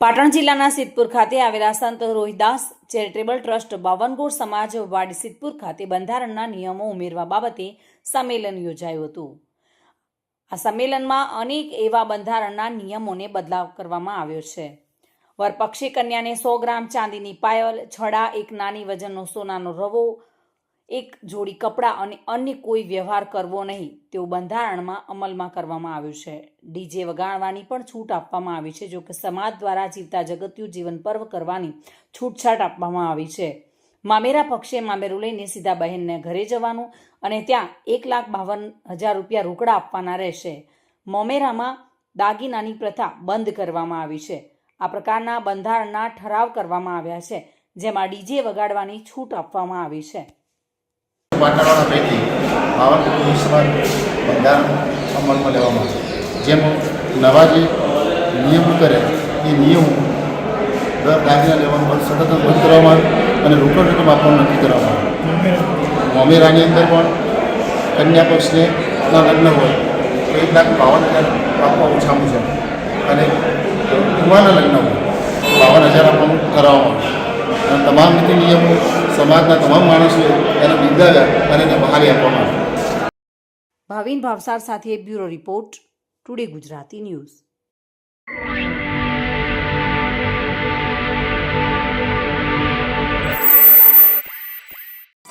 પાટણ જિલ્લાના સિદ્ધપુર ખાતે આવેલા સંત રોહિદાસ ચેરિટેબલ ટ્રસ્ટ બાવનગોર સમાજ વાડી સિદ્ધપુર ખાતે બંધારણના નિયમો ઉમેરવા બાબતે સંમેલન યોજાયું હતું. આ સંમેલનમાં અનેક એવા બંધારણના નિયમોને બદલાવ કરવામાં આવ્યો છે. વરપક્ષી કન્યાને સો ગ્રામ ચાંદીની પાયલ, છડા, એક નાની વજનનો સોનાનો રવો એક જોડી કપડાં અને અન્ય કોઈ વ્યવહાર કરવો નહીં, તેવું બંધારણમાં અમલમાં કરવામાં આવ્યું છે. ડીજે વગાડવાની પણ છૂટ આપવામાં આવી છે જો કે સમાજ દ્વારા જીવતા જગત્યું જીવન પર્વ કરવાની છૂટછાટ આપવામાં આવી છે. મામેરા પક્ષે મામેરું લઈને સીધા બહેનને ઘરે જવાનું અને ત્યાં એક લાખ બાવન હજાર રૂપિયા રોકડા આપવાના રહેશે. મોમેરામાં દાગીનાની પ્રથા બંધ કરવામાં આવી છે. આ પ્રકારના બંધારણના ઠરાવ કરવામાં આવ્યા છે, જેમાં ડીજે વગાડવાની છૂટ આપવામાં આવી છે. વાટાવાળા પૈકી બાવન વિશ્વાસ બંધારણ અમલમાં લેવામાં આવે જેમાં નવા જે નિયમો કરે, એ નિયમો દર દાખલા લેવાનું સતત બંધ કરવામાં આવે અને રોકડ રકમ આપવાનું નક્કી કરવામાં આવે. મોમેરાની અંદર પણ કન્યા પક્ષને ના લગ્ન હોય, તો એક લાખ બાવન હજાર આપવા ઓછામાં છે અને કુવાના લગ્ન હોય બાવન હજાર આપવાનું કરાવવામાં આવે. અને તમામ નીતિ નિયમો સમાજના તમામ માણસોએ એને બિરદાવ્યા અને એને આપવામાં ભાવિન ભાવસાર સાથે bureau report today Gujarati news.